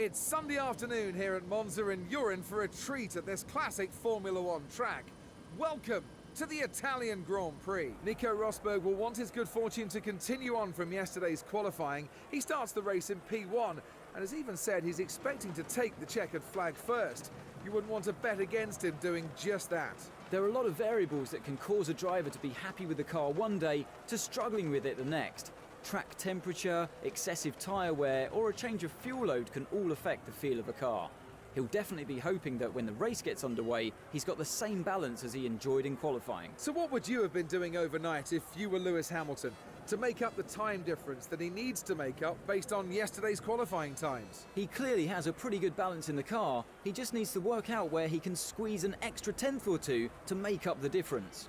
It's Sunday afternoon here at Monza, and you're in for a treat at this classic Formula One track. Welcome to the Italian Grand Prix. Nico Rosberg will want his good fortune to continue on from yesterday's qualifying. He starts the race in P1 and has even said he's expecting to take the checkered flag first. You wouldn't want to bet against him doing just that. There are a lot of variables that can cause a driver to be happy with the car one day to struggling with it the next. Track temperature, excessive tyre wear, or a change of fuel load can all affect the feel of a car. He'll definitely be hoping that when the race gets underway, he's got the same balance as he enjoyed in qualifying. So, what would you have been doing overnight if you were Lewis Hamilton to make up the time difference that he needs to make up based on yesterday's qualifying times? He clearly has a pretty good balance in the car, he just needs to work out where he can squeeze an extra tenth or two to make up the difference.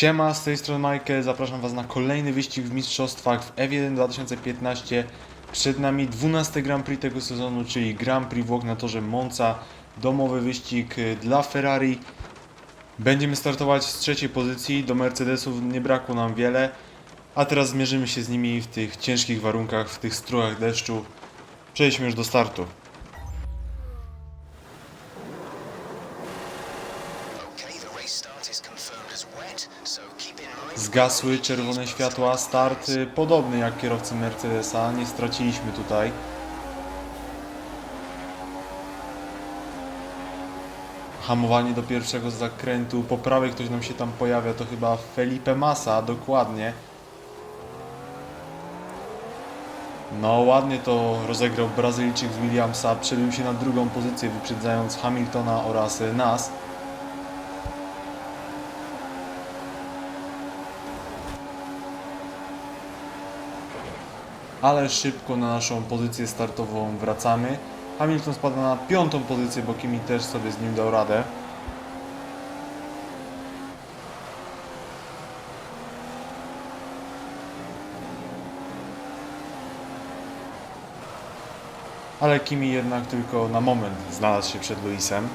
Siema, z tej strony Michael, zapraszam Was na kolejny wyścig w mistrzostwach w F1 2015. Przed nami 12 Grand Prix tego sezonu, czyli Grand Prix Włoch na torze Monza. Domowy wyścig y, dla Ferrari. Będziemy startować z trzeciej pozycji, do Mercedesów nie brakło nam wiele. A teraz zmierzymy się z nimi w tych ciężkich warunkach, w tych strojach deszczu. Przejdźmy już do startu. Zgasły czerwone światła, start podobny jak kierowcy Mercedesa, nie straciliśmy tutaj. Hamowanie do pierwszego zakrętu, po prawej ktoś nam się tam pojawia, to chyba Felipe Massa, dokładnie. No ładnie to rozegrał Brazylijczyk z Williamsa, przebił się na drugą pozycję wyprzedzając Hamiltona oraz nas. Ale szybko na naszą pozycję startową wracamy. Hamilton spada na piątą pozycję, bo Kimi też sobie z nim dał radę. Ale Kimi jednak tylko na moment znalazł się przed Luisem.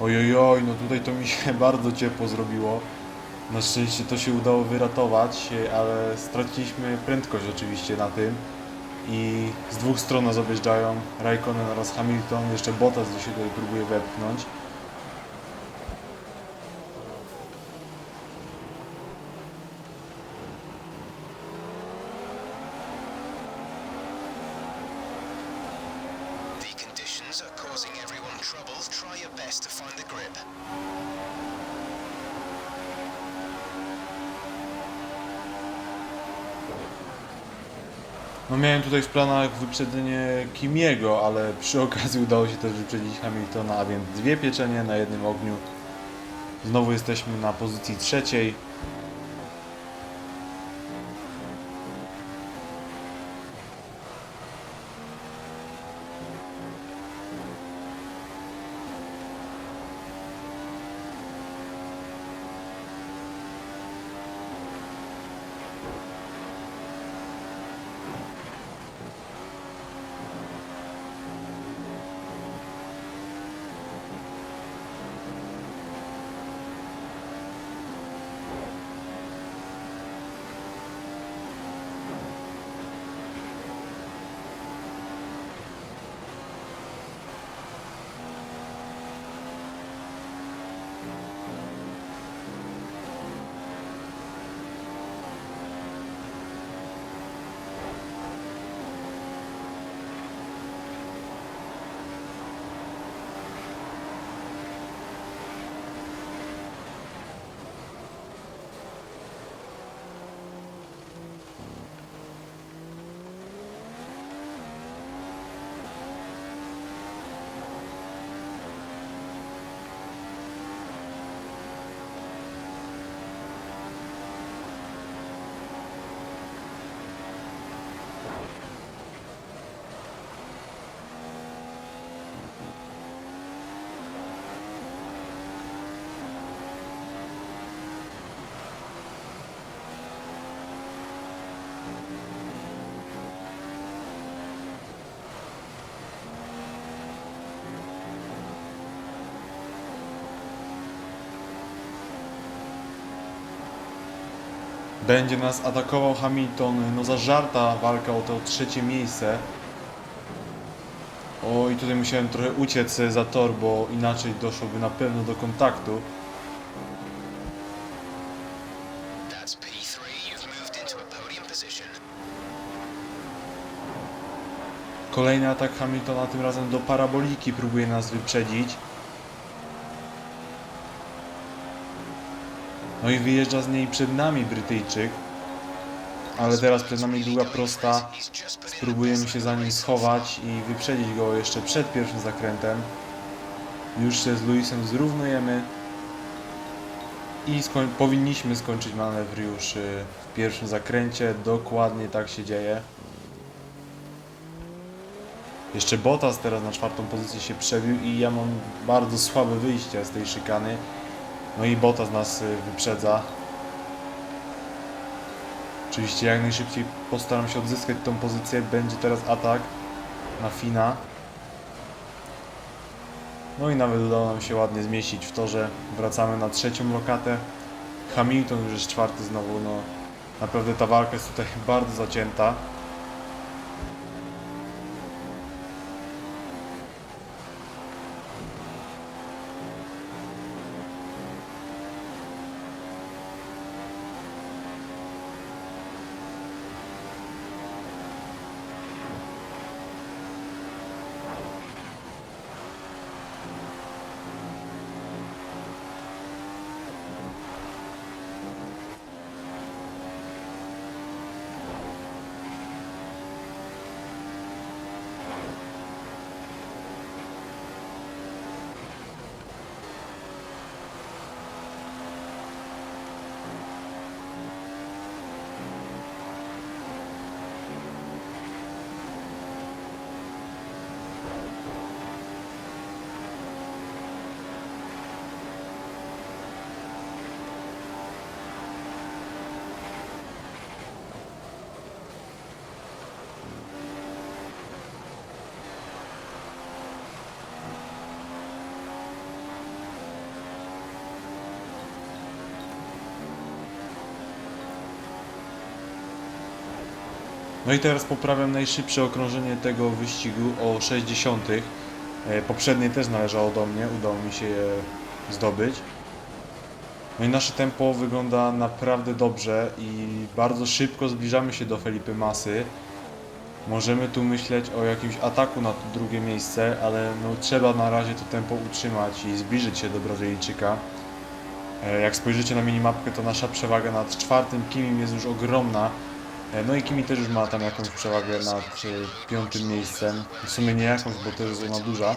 Ojojoj, no tutaj to mi się bardzo ciepło zrobiło. Na szczęście to się udało wyratować, ale straciliśmy prędkość oczywiście na tym. I z dwóch stron nas objeżdżają Raikkonen oraz Hamilton, jeszcze Bottas się tutaj próbuje wepchnąć. The are causing everyone troubles. Try your best to find the grip. No miałem tutaj w planach wyprzedzenie Kimiego, ale przy okazji udało się też wyprzedzić Hamiltona, a więc dwie pieczenie na jednym ogniu. Znowu jesteśmy na pozycji trzeciej. Będzie nas atakował Hamilton, no zażarta walka o to trzecie miejsce. O i tutaj musiałem trochę uciec za tor, bo inaczej doszłoby na pewno do kontaktu. That's P3. You've moved into a podium position. Kolejny atak Hamiltona, tym razem do paraboliki, próbuje nas wyprzedzić. No i wyjeżdża z niej przed nami Brytyjczyk. Ale teraz przed nami długa prosta. Spróbujemy się za nim schować i wyprzedzić go jeszcze przed pierwszym zakrętem. Już się z Luisem zrównujemy. I skoń powinniśmy skończyć manewr już y, w pierwszym zakręcie. Dokładnie tak się dzieje. Jeszcze Bottas teraz na czwartą pozycję się przebił i ja mam bardzo słabe wyjście z tej szykany. No i Bottas nas y, wyprzedza. Oczywiście jak najszybciej postaram się odzyskać tą pozycję. Będzie teraz atak na Fina. No i nawet udało nam się ładnie zmieścić w torze. Wracamy na trzecią lokatę. Hamilton już jest czwarty znowu. No, naprawdę ta walka jest tutaj bardzo zacięta. No i teraz poprawiam najszybsze okrążenie tego wyścigu o 60. E, Poprzednie też należało do mnie, udało mi się je zdobyć. No i nasze tempo wygląda naprawdę dobrze i bardzo szybko zbliżamy się do Felipe Masy. Możemy tu myśleć o jakimś ataku na to drugie miejsce, ale no, trzeba na razie to tempo utrzymać i zbliżyć się do Brazylijczyka. E, Jak spojrzycie na minimapkę, to nasza przewaga nad czwartym Kimim jest już ogromna. E, No i Kimi też już ma tam jakąś przewagę nad e, piątym miejscem. W sumie nie jakąś, bo to jest ona duża.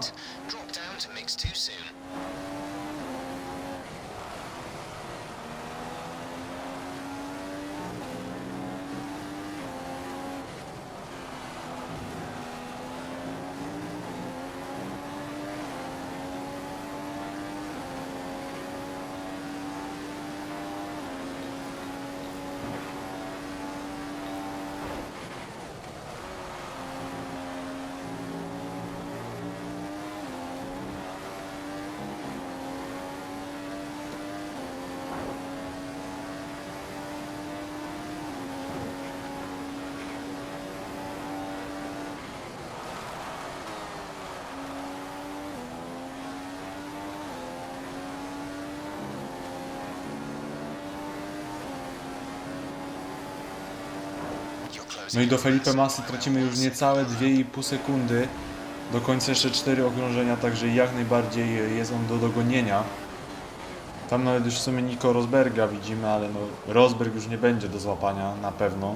No i do Felipe. Masy tracimy już niecałe 2,5 sekundy. Do końca jeszcze 4 okrążenia, także jak najbardziej jest on do dogonienia. Tam nawet już w sumie Nico Rosberga widzimy, ale no Rosberg już nie będzie do złapania na pewno.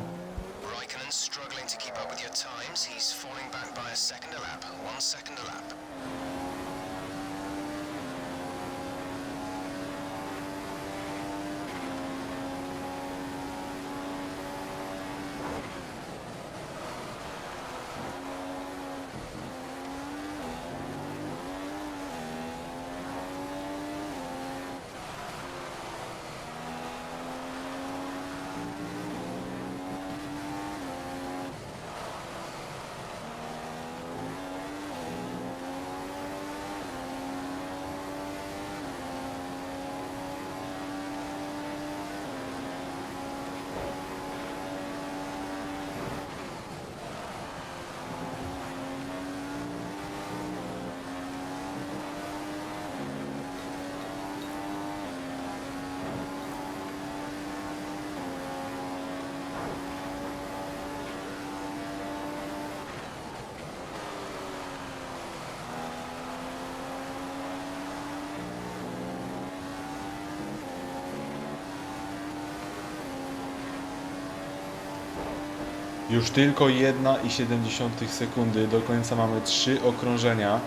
Już tylko 1,7 sekundy. Do końca mamy 3 okrążenia.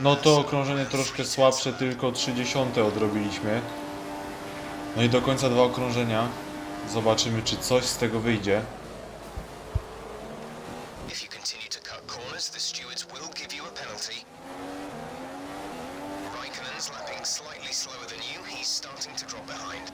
No to okrążenie troszkę słabsze, tylko 30 odrobiliśmy. No i do końca dwa okrążenia. Zobaczymy, czy coś z tego wyjdzie. Raikkonen's lapping slightly slower than you. He's starting to drop behind.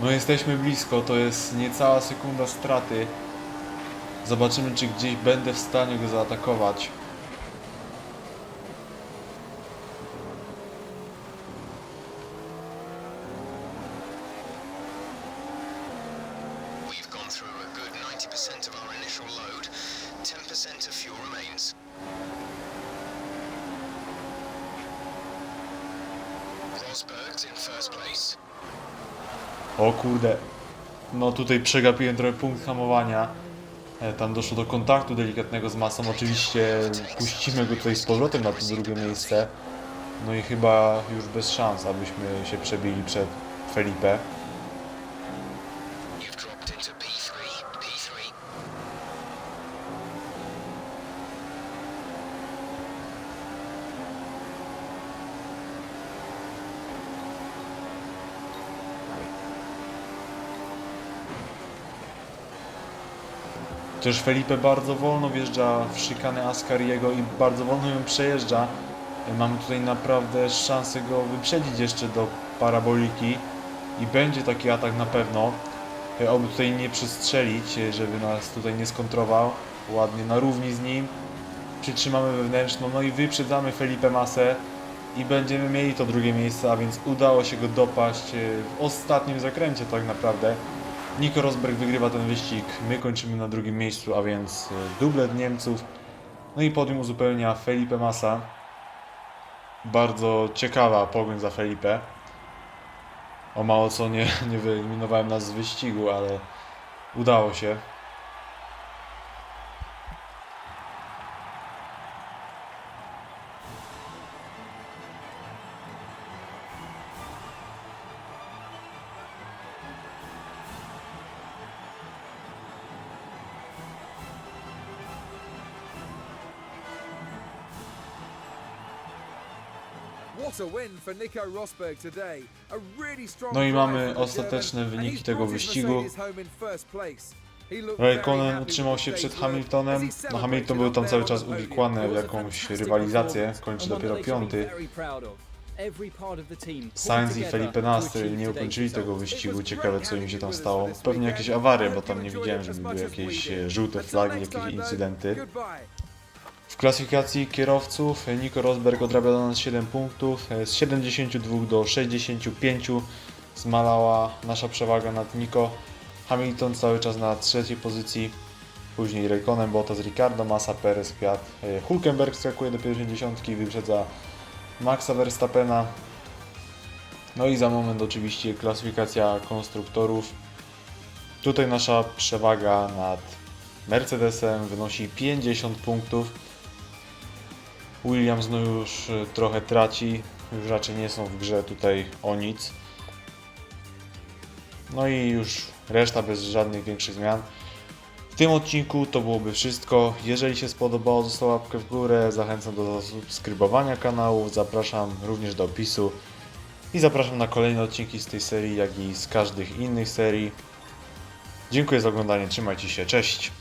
No jesteśmy blisko, to jest niecała sekunda straty. Zobaczymy, czy gdzieś będę w stanie go zaatakować. We've gone through a good 90% of our initial load. 10% of fuel remains. Rosberg's in first place. O kurde. No tutaj przegapiłem trochę punkt hamowania. E, Tam doszło do kontaktu delikatnego z masą. Oczywiście puścimy go tutaj z powrotem na to drugie miejsce. No i chyba już bez szans, abyśmy się przebili przed Felipe. Też Felipe bardzo wolno wjeżdża w szykanę Ascariego i bardzo wolno ją przejeżdża. E, Mamy tutaj naprawdę szansę go wyprzedzić jeszcze do paraboliki i będzie taki atak na pewno. E, Oby tutaj nie przestrzelić, e, żeby nas tutaj nie skontrował. Ładnie na równi z nim. Przytrzymamy wewnętrzną, no i wyprzedzamy Felipe Masę i będziemy mieli to drugie miejsce, a więc udało się go dopaść w ostatnim zakręcie tak naprawdę. Nico Rosberg wygrywa ten wyścig, my kończymy na drugim miejscu, a więc e, dublet Niemców. No i podium uzupełnia Felipe Massa. Bardzo ciekawa pogoń za Felipe. O mało co nie, nie wyeliminowałem nas z wyścigu, ale udało się. No i mamy ostateczne wyniki tego wyścigu. Raikkonen utrzymał się przed Hamiltonem. No Hamilton był tam cały czas uwikłany w jakąś rywalizację, kończy dopiero piąty. Sainz i Felipe Nasty nie ukończyli tego wyścigu. Ciekawe co im się tam stało. Pewnie jakieś awarie, bo tam nie widziałem, żeby były jakieś e, żółte flagi, jakieś incydenty. W klasyfikacji kierowców Nico Rosberg odrabia do nas 7 punktów. Z 72 do 65 zmalała nasza przewaga nad Nico. Hamilton cały czas na trzeciej pozycji. Później Raikkonen, Bottas, Ricardo, Massa, Perez, Kwiat. E, Hulkenberg skakuje do pierwszej dziesiątki, wyprzedza Maxa Verstappena. No i za moment oczywiście klasyfikacja konstruktorów. Tutaj nasza przewaga nad Mercedesem wynosi 50 punktów. Williams no już y, trochę traci, już raczej nie są w grze tutaj o nic. No i już reszta bez żadnych większych zmian. W tym odcinku to byłoby wszystko. Jeżeli się spodobało, zostaw łapkę w górę. Zachęcam do subskrybowania kanału. Zapraszam również do opisu. I zapraszam na kolejne odcinki z tej serii, jak i z każdych innych serii. Dziękuję za oglądanie. Trzymajcie się. Cześć.